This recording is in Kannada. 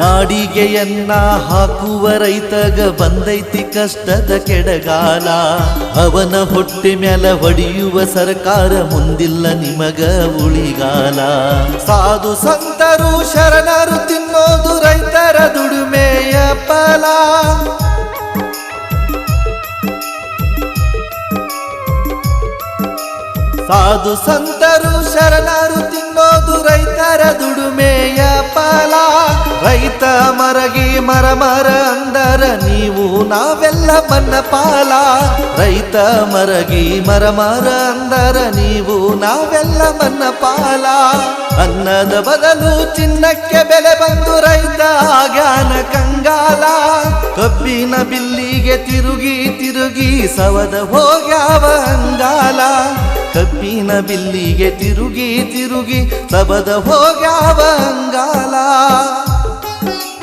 ನಾಡಿಗೆಯನ್ನ ಹಾಕುವ ರೈತಗ ಬಂದೈತಿ ಕಷ್ಟದ ಕೆಡಗಾಲ. ಅವನ ಹೊಟ್ಟೆ ಮ್ಯಾಲ ಹೊಡೆಯುವ ಸರ್ಕಾರ ಮುಂದಿಲ್ಲ ನಿಮಗ ಉಳಿಗಾಲ. ಸಾಧು ಸಂತರು ಶರಣರು ತಿನ್ನೋದು ರೈತರ ದುಡಿಮೆಯ ಫಲ. ಸಾಧು ಸಂತರು ಶರಣರು ತಿನ್ನೋದು ರೈತರ ದುಡುಮೆಯ ಫಲ ರೈತ ಮರಗಿ ಮರ ಮರ ಅಂದರ, ನೀವು ನಾವೆಲ್ಲ ಮನ್ನ ಪಾಲ. ರೈತ ಮರಗಿ ಮರ ಮರ ಅಂದರ, ನೀವು ನಾವೆಲ್ಲ ಮನ್ನ ಪಾಲ. ಅನ್ನದ ಬದಲು ಚಿನ್ನಕ್ಕೆ ಬೆಲೆ ಬಂದು ರೈತ ಆಗ್ಯಾನ ಕಂಗಾಲ. ಕಬ್ಬಿನ ಬಿಲ್ಲಿಗೆ ತಿರುಗಿ ತಿರುಗಿ ಸವದ ಹೋಗ್ಯಾವ ಅಂಗಾಲ. ಕಬ್ಬಿನ ಬಿಲ್ಲಿಗೆ ತಿರುಗಿ ತಿರುಗಿ ಸವದ ಹೋಗ್ಯಾವ ಅಂಗಾಲ.